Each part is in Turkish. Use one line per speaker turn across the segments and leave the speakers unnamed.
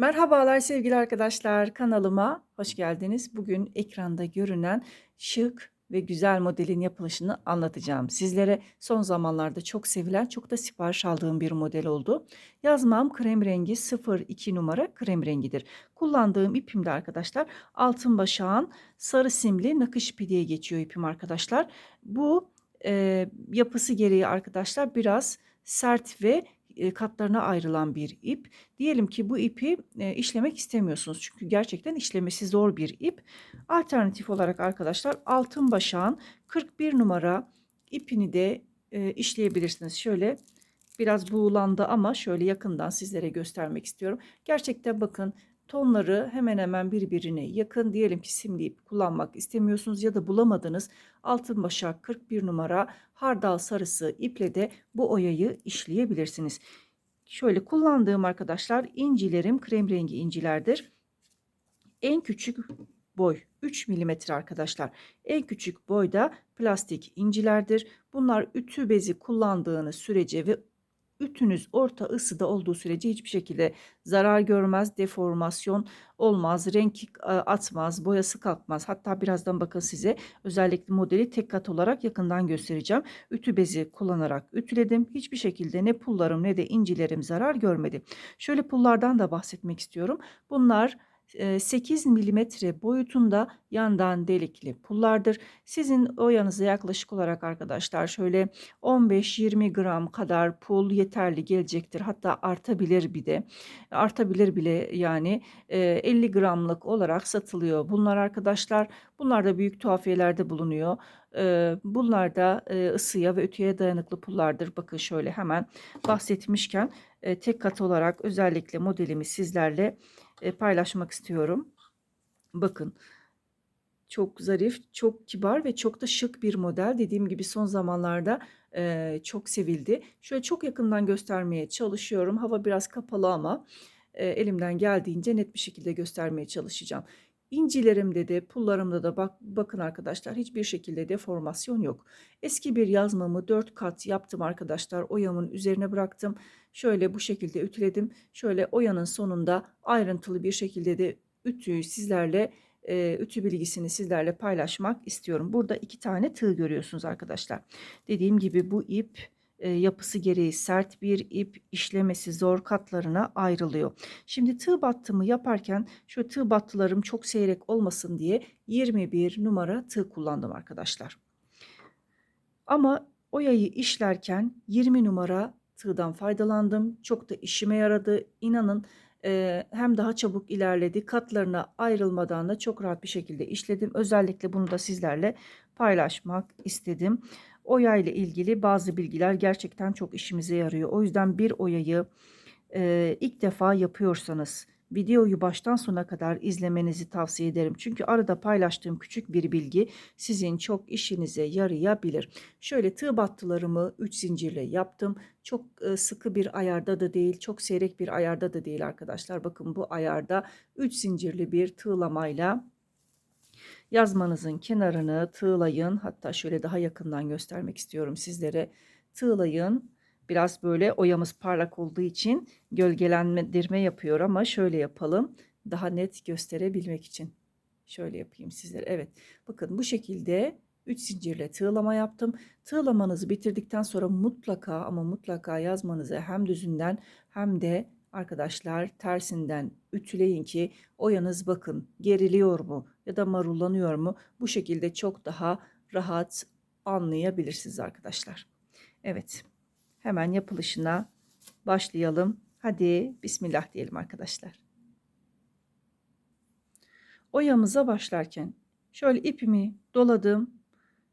Merhabalar sevgili arkadaşlar, kanalıma hoş geldiniz. Bugün ekranda görünen şık ve güzel modelin yapılışını anlatacağım. Sizlere son zamanlarda çok sevilen, çok da sipariş aldığım bir model oldu. Yazmam krem rengi 02 numara krem rengidir. Kullandığım ipim de arkadaşlar altın başağın sarı simli nakış pideye geçiyor ipim arkadaşlar. Bu e, yapısı gereği arkadaşlar biraz sert ve katlarına ayrılan bir ip. Diyelim ki bu ipi e, işlemek istemiyorsunuz. Çünkü gerçekten işlemesi zor bir ip. Alternatif olarak arkadaşlar altın başağın 41 numara ipini de e, işleyebilirsiniz. Şöyle biraz buğulandı ama şöyle yakından sizlere göstermek istiyorum. Gerçekten bakın tonları hemen hemen birbirine yakın. Diyelim ki simli ip kullanmak istemiyorsunuz ya da bulamadınız. Altın başak 41 numara hardal sarısı iple de bu oyayı işleyebilirsiniz. Şöyle kullandığım arkadaşlar incilerim krem rengi incilerdir. En küçük boy 3 mm arkadaşlar. En küçük boyda plastik incilerdir. Bunlar ütü bezi kullandığınız sürece ve ütünüz orta ısıda olduğu sürece hiçbir şekilde zarar görmez, deformasyon olmaz, renk e, atmaz, boyası kalkmaz. Hatta birazdan bakın size özellikle modeli tek kat olarak yakından göstereceğim. Ütü bezi kullanarak ütüledim. Hiçbir şekilde ne pullarım ne de incilerim zarar görmedi. Şöyle pullardan da bahsetmek istiyorum. Bunlar 8 milimetre boyutunda yandan delikli pullardır. Sizin oyanıza yaklaşık olarak arkadaşlar şöyle 15-20 gram kadar pul yeterli gelecektir. Hatta artabilir bir de. Artabilir bile yani 50 gramlık olarak satılıyor. Bunlar arkadaşlar bunlar da büyük tuhafiyelerde bulunuyor. Bunlar da ısıya ve öteye dayanıklı pullardır. Bakın şöyle hemen bahsetmişken tek kat olarak özellikle modelimi sizlerle paylaşmak istiyorum. Bakın çok zarif, çok kibar ve çok da şık bir model. Dediğim gibi son zamanlarda e, çok sevildi. Şöyle çok yakından göstermeye çalışıyorum. Hava biraz kapalı ama e, elimden geldiğince net bir şekilde göstermeye çalışacağım. İncilerimde de pullarımda da bak, bakın arkadaşlar hiçbir şekilde deformasyon yok. Eski bir yazmamı 4 kat yaptım arkadaşlar. Oyamın üzerine bıraktım. Şöyle bu şekilde ütüledim. Şöyle oyanın sonunda ayrıntılı bir şekilde de ütüyü sizlerle e, ütü bilgisini sizlerle paylaşmak istiyorum. Burada iki tane tığ görüyorsunuz arkadaşlar. Dediğim gibi bu ip yapısı gereği sert bir ip işlemesi zor katlarına ayrılıyor. Şimdi tığ battımı yaparken şu tığ battılarım çok seyrek olmasın diye 21 numara tığ kullandım arkadaşlar. Ama oyayı işlerken 20 numara tığdan faydalandım. Çok da işime yaradı. İnanın hem daha çabuk ilerledi. Katlarına ayrılmadan da çok rahat bir şekilde işledim. Özellikle bunu da sizlerle paylaşmak istedim. Oya ile ilgili bazı bilgiler gerçekten çok işimize yarıyor. O yüzden bir oyayı e, ilk defa yapıyorsanız videoyu baştan sona kadar izlemenizi tavsiye ederim. Çünkü arada paylaştığım küçük bir bilgi sizin çok işinize yarayabilir. Şöyle tığ battılarımı 3 zincirle yaptım. Çok sıkı bir ayarda da değil, çok seyrek bir ayarda da değil arkadaşlar. Bakın bu ayarda 3 zincirli bir tığlamayla yazmanızın kenarını tığlayın. Hatta şöyle daha yakından göstermek istiyorum sizlere. Tığlayın Biraz böyle oyamız parlak olduğu için gölgelendirme yapıyor ama şöyle yapalım. Daha net gösterebilmek için. Şöyle yapayım sizlere. Evet. Bakın bu şekilde 3 zincirle tığlama yaptım. Tığlamanızı bitirdikten sonra mutlaka ama mutlaka yazmanızı hem düzünden hem de arkadaşlar tersinden ütüleyin ki oyanız bakın geriliyor mu ya da marullanıyor mu? Bu şekilde çok daha rahat anlayabilirsiniz arkadaşlar. Evet. Hemen yapılışına başlayalım. Hadi bismillah diyelim arkadaşlar. Oyamıza başlarken şöyle ipimi doladım.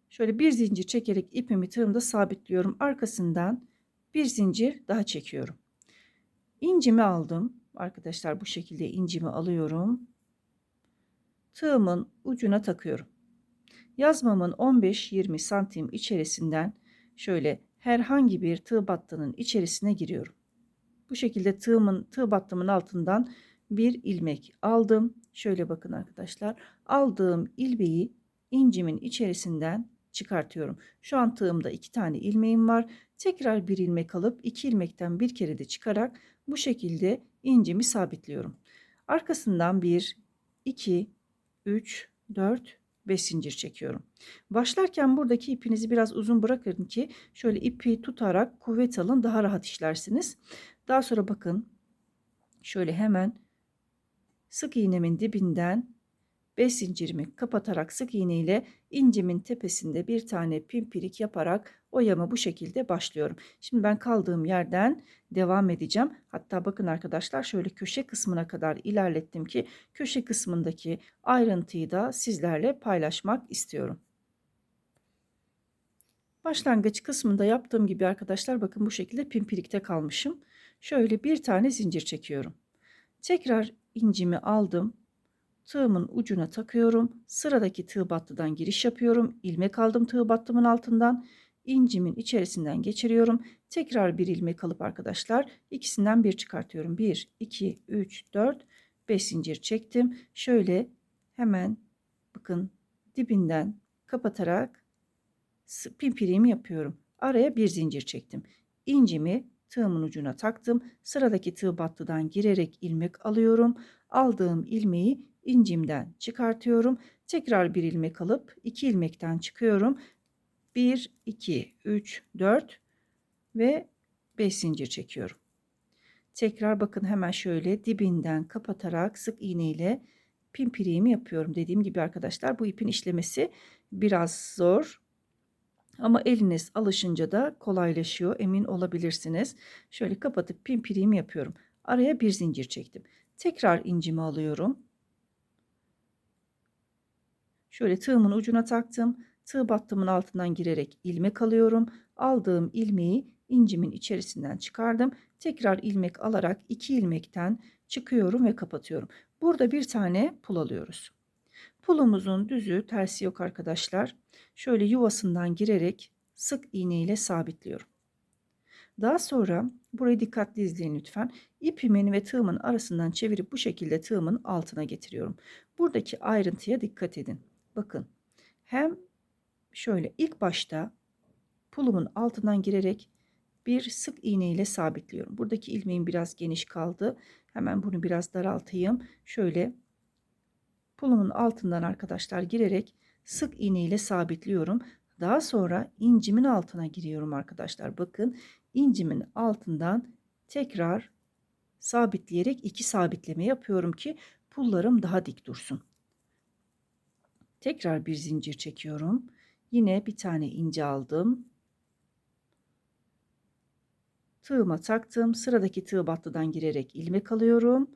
Şöyle bir zincir çekerek ipimi tığımda sabitliyorum. Arkasından bir zincir daha çekiyorum. İncimi aldım. Arkadaşlar bu şekilde incimi alıyorum. Tığımın ucuna takıyorum. Yazmamın 15-20 santim içerisinden şöyle herhangi bir tığ battının içerisine giriyorum. Bu şekilde tığımın tığ battımın altından bir ilmek aldım. Şöyle bakın arkadaşlar. Aldığım ilmeği incimin içerisinden çıkartıyorum. Şu an tığımda iki tane ilmeğim var. Tekrar bir ilmek alıp iki ilmekten bir kere de çıkarak bu şekilde incimi sabitliyorum. Arkasından 1, 2, 3, 4, 5 zincir çekiyorum. Başlarken buradaki ipinizi biraz uzun bırakın ki şöyle ipi tutarak kuvvet alın daha rahat işlersiniz. Daha sonra bakın şöyle hemen sık iğnemin dibinden 5 zincirimi kapatarak sık iğne ile incimin tepesinde bir tane pimpirik yaparak oyama bu şekilde başlıyorum. Şimdi ben kaldığım yerden devam edeceğim. Hatta bakın arkadaşlar şöyle köşe kısmına kadar ilerlettim ki köşe kısmındaki ayrıntıyı da sizlerle paylaşmak istiyorum. Başlangıç kısmında yaptığım gibi arkadaşlar bakın bu şekilde pimpirikte kalmışım. Şöyle bir tane zincir çekiyorum. Tekrar incimi aldım tığımın ucuna takıyorum. Sıradaki tığ battıdan giriş yapıyorum. İlmek aldım tığ battımın altından. incimin içerisinden geçiriyorum. Tekrar bir ilmek alıp arkadaşlar ikisinden bir çıkartıyorum. 1, 2, 3, 4, 5 zincir çektim. Şöyle hemen bakın dibinden kapatarak pimpiriğimi yapıyorum. Araya bir zincir çektim. İncimi tığımın ucuna taktım. Sıradaki tığ battıdan girerek ilmek alıyorum. Aldığım ilmeği incimden çıkartıyorum. Tekrar bir ilmek alıp iki ilmekten çıkıyorum. 1, 2, 3, 4 ve 5 zincir çekiyorum. Tekrar bakın hemen şöyle dibinden kapatarak sık iğne ile pimpiriğimi yapıyorum. Dediğim gibi arkadaşlar bu ipin işlemesi biraz zor. Ama eliniz alışınca da kolaylaşıyor emin olabilirsiniz. Şöyle kapatıp pimpiriğimi yapıyorum. Araya bir zincir çektim. Tekrar incimi alıyorum. Şöyle tığımın ucuna taktım. Tığ battımın altından girerek ilmek alıyorum. Aldığım ilmeği incimin içerisinden çıkardım. Tekrar ilmek alarak iki ilmekten çıkıyorum ve kapatıyorum. Burada bir tane pul alıyoruz. Pulumuzun düzü tersi yok arkadaşlar. Şöyle yuvasından girerek sık iğne ile sabitliyorum. Daha sonra burayı dikkatli izleyin lütfen. İpimin ve tığımın arasından çevirip bu şekilde tığımın altına getiriyorum. Buradaki ayrıntıya dikkat edin. Bakın hem şöyle ilk başta pulumun altından girerek bir sık iğne ile sabitliyorum. Buradaki ilmeğim biraz geniş kaldı. Hemen bunu biraz daraltayım. Şöyle pulumun altından arkadaşlar girerek sık iğne ile sabitliyorum. Daha sonra incimin altına giriyorum arkadaşlar. Bakın incimin altından tekrar sabitleyerek iki sabitleme yapıyorum ki pullarım daha dik dursun. Tekrar bir zincir çekiyorum. Yine bir tane ince aldım. Tığıma taktım. Sıradaki tığ battıdan girerek ilmek alıyorum.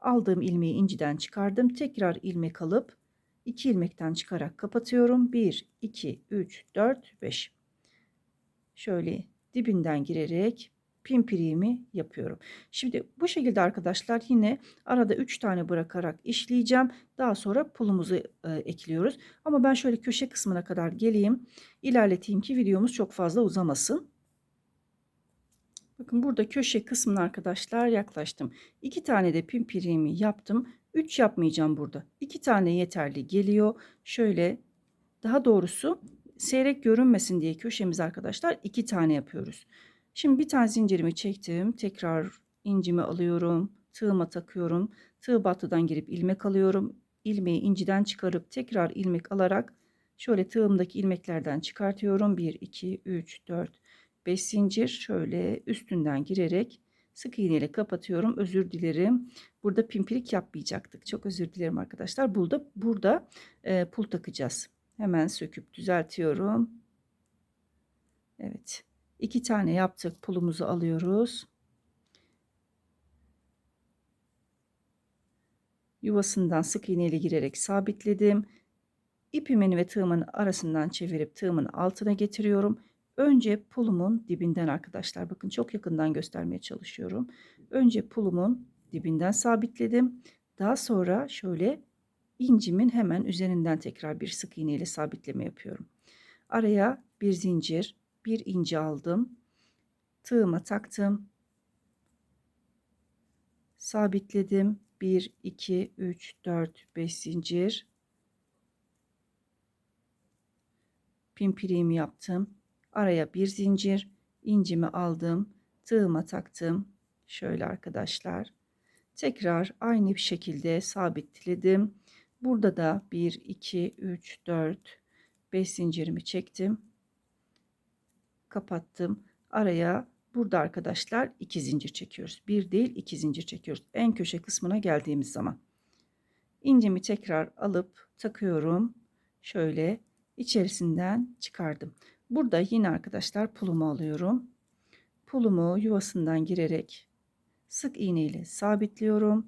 Aldığım ilmeği inciden çıkardım. Tekrar ilmek alıp 2 ilmekten çıkarak kapatıyorum. 1, 2, 3, 4, 5. Şöyle dibinden girerek pimpiriğimi yapıyorum. Şimdi bu şekilde arkadaşlar yine arada 3 tane bırakarak işleyeceğim. Daha sonra pulumuzu e, ekliyoruz. Ama ben şöyle köşe kısmına kadar geleyim. ilerleteyim ki videomuz çok fazla uzamasın. Bakın burada köşe kısmına arkadaşlar yaklaştım. 2 tane de pimpiriğimi yaptım. 3 yapmayacağım burada. 2 tane yeterli geliyor. Şöyle daha doğrusu seyrek görünmesin diye köşemiz arkadaşlar 2 tane yapıyoruz. Şimdi bir tane zincirimi çektim. Tekrar incimi alıyorum. Tığıma takıyorum. Tığ battıdan girip ilmek alıyorum. İlmeği inciden çıkarıp tekrar ilmek alarak şöyle tığımdaki ilmeklerden çıkartıyorum. 1, 2, 3, 4, 5 zincir şöyle üstünden girerek sık iğne ile kapatıyorum. Özür dilerim. Burada pimpirik yapmayacaktık. Çok özür dilerim arkadaşlar. Burada burada e, pul takacağız. Hemen söküp düzeltiyorum. Evet. İki tane yaptık. Pulumuzu alıyoruz. Yuvasından sık iğneyle girerek sabitledim. İpimin ve tığımın arasından çevirip tığımın altına getiriyorum. Önce pulumun dibinden arkadaşlar bakın çok yakından göstermeye çalışıyorum. Önce pulumun dibinden sabitledim. Daha sonra şöyle incimin hemen üzerinden tekrar bir sık iğne ile sabitleme yapıyorum. Araya bir zincir, bir ince aldım. Tığıma taktım. Sabitledim. 1, 2, 3, 4, 5 zincir. Pimpiriğimi yaptım. Araya bir zincir. incimi aldım. Tığıma taktım. Şöyle arkadaşlar. Tekrar aynı bir şekilde sabitledim. Burada da 1, 2, 3, 4, 5 zincirimi çektim. Kapattım. Araya burada arkadaşlar 2 zincir çekiyoruz. 1 değil 2 zincir çekiyoruz. En köşe kısmına geldiğimiz zaman. İncimi tekrar alıp takıyorum. Şöyle içerisinden çıkardım. Burada yine arkadaşlar pulumu alıyorum. Pulumu yuvasından girerek sık iğne ile sabitliyorum.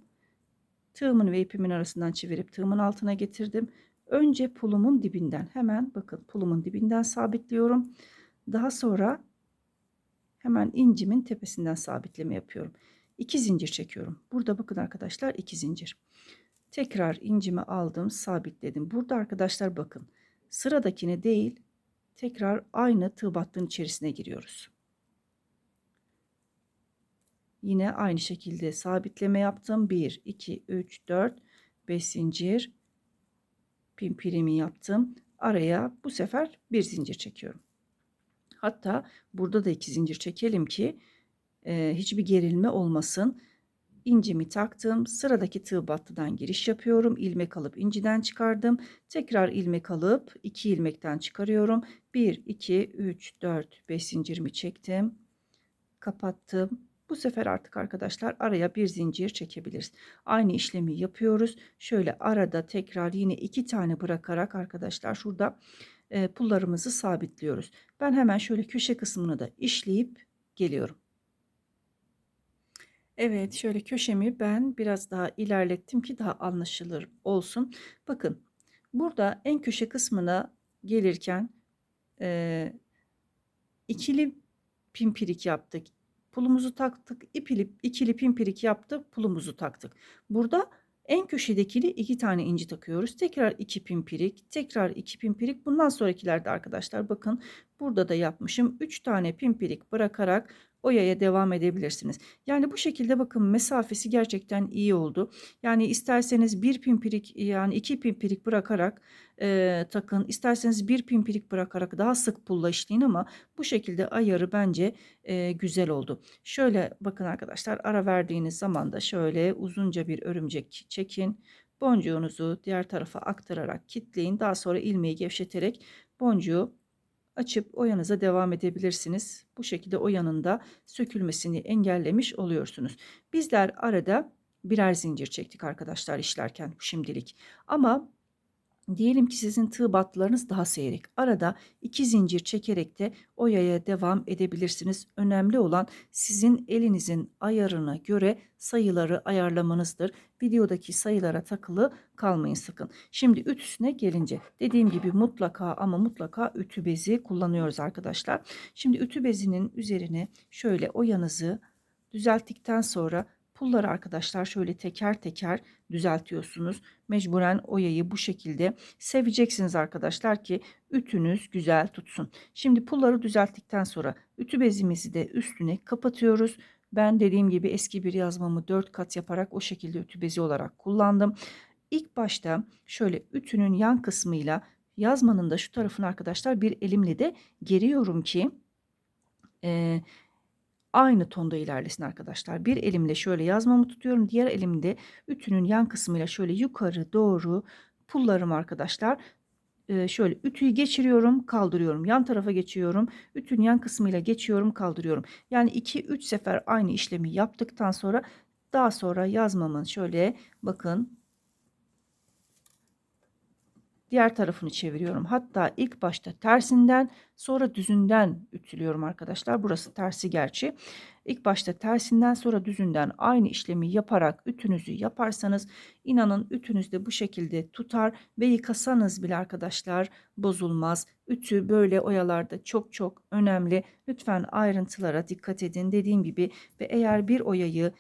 Tığımın ve ipimin arasından çevirip tığımın altına getirdim. Önce pulumun dibinden hemen bakın pulumun dibinden sabitliyorum. Daha sonra hemen incimin tepesinden sabitleme yapıyorum. 2 zincir çekiyorum. Burada bakın arkadaşlar 2 zincir. Tekrar incimi aldım, sabitledim. Burada arkadaşlar bakın. Sıradakine değil, tekrar aynı tığ battığın içerisine giriyoruz. Yine aynı şekilde sabitleme yaptım. 1, 2, 3, 4, 5 zincir. Pimpirimi yaptım. Araya bu sefer bir zincir çekiyorum. Hatta burada da iki zincir çekelim ki e, hiçbir gerilme olmasın. İncimi taktım. Sıradaki tığ battıdan giriş yapıyorum. İlmek alıp inciden çıkardım. Tekrar ilmek alıp iki ilmekten çıkarıyorum. 1, 2, 3, 4, 5 zincirimi çektim. Kapattım. Bu sefer artık arkadaşlar araya bir zincir çekebiliriz. Aynı işlemi yapıyoruz. Şöyle arada tekrar yine iki tane bırakarak arkadaşlar şurada e, pullarımızı sabitliyoruz. Ben hemen şöyle köşe kısmını da işleyip geliyorum. Evet şöyle köşemi ben biraz daha ilerlettim ki daha anlaşılır olsun. Bakın burada en köşe kısmına gelirken e, ikili pimpirik yaptık. Pulumuzu taktık. İpili, ikili pimpirik yaptık. Pulumuzu taktık. Burada en köşedekili iki tane inci takıyoruz. Tekrar iki pimpirik, tekrar iki pimpirik. Bundan sonrakilerde arkadaşlar bakın burada da yapmışım. Üç tane pimpirik bırakarak oyaya devam edebilirsiniz. Yani bu şekilde bakın mesafesi gerçekten iyi oldu. Yani isterseniz bir pimpirik yani iki pimpirik bırakarak e, takın. İsterseniz bir pimpirik bırakarak daha sık pulla işleyin ama bu şekilde ayarı bence e, güzel oldu. Şöyle bakın arkadaşlar ara verdiğiniz zaman da şöyle uzunca bir örümcek çekin. Boncuğunuzu diğer tarafa aktararak kitleyin. Daha sonra ilmeği gevşeterek boncuğu açıp oyanıza devam edebilirsiniz. Bu şekilde oyanın da sökülmesini engellemiş oluyorsunuz. Bizler arada birer zincir çektik arkadaşlar işlerken şimdilik. Ama Diyelim ki sizin tığ battılarınız daha seyrek. Arada iki zincir çekerek de oyaya devam edebilirsiniz. Önemli olan sizin elinizin ayarına göre sayıları ayarlamanızdır. Videodaki sayılara takılı kalmayın sakın. Şimdi ütüsüne gelince dediğim gibi mutlaka ama mutlaka ütü bezi kullanıyoruz arkadaşlar. Şimdi ütü bezinin üzerine şöyle oyanızı düzelttikten sonra Pulları arkadaşlar şöyle teker teker düzeltiyorsunuz. Mecburen oyayı bu şekilde seveceksiniz arkadaşlar ki ütünüz güzel tutsun. Şimdi pulları düzelttikten sonra ütü bezimizi de üstüne kapatıyoruz. Ben dediğim gibi eski bir yazmamı 4 kat yaparak o şekilde ütü bezi olarak kullandım. İlk başta şöyle ütünün yan kısmıyla yazmanın da şu tarafını arkadaşlar bir elimle de geriyorum ki e, aynı tonda ilerlesin arkadaşlar. Bir elimle şöyle yazmamı tutuyorum. Diğer elimde ütünün yan kısmıyla şöyle yukarı doğru pullarım arkadaşlar. Ee, şöyle ütüyü geçiriyorum kaldırıyorum yan tarafa geçiyorum ütünün yan kısmıyla geçiyorum kaldırıyorum yani 2-3 sefer aynı işlemi yaptıktan sonra daha sonra yazmamın şöyle bakın diğer tarafını çeviriyorum. Hatta ilk başta tersinden sonra düzünden ütülüyorum arkadaşlar. Burası tersi gerçi. İlk başta tersinden sonra düzünden aynı işlemi yaparak ütünüzü yaparsanız inanın ütünüz de bu şekilde tutar ve yıkasanız bile arkadaşlar bozulmaz. Ütü böyle oyalarda çok çok önemli. Lütfen ayrıntılara dikkat edin. Dediğim gibi ve eğer bir oyayı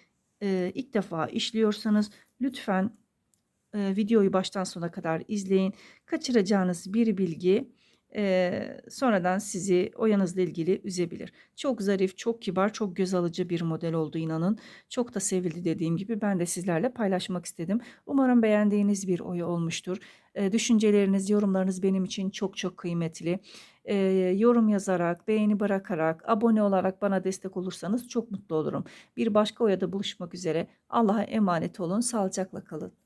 e, ilk defa işliyorsanız lütfen e, videoyu baştan sona kadar izleyin. Kaçıracağınız bir bilgi e, sonradan sizi oyanızla ilgili üzebilir. Çok zarif, çok kibar, çok göz alıcı bir model oldu inanın. Çok da sevildi dediğim gibi ben de sizlerle paylaşmak istedim. Umarım beğendiğiniz bir oya olmuştur. E, düşünceleriniz, yorumlarınız benim için çok çok kıymetli. Eee, yorum yazarak, beğeni bırakarak, abone olarak bana destek olursanız çok mutlu olurum. Bir başka oyada buluşmak üzere. Allah'a emanet olun. Sağlıcakla kalın.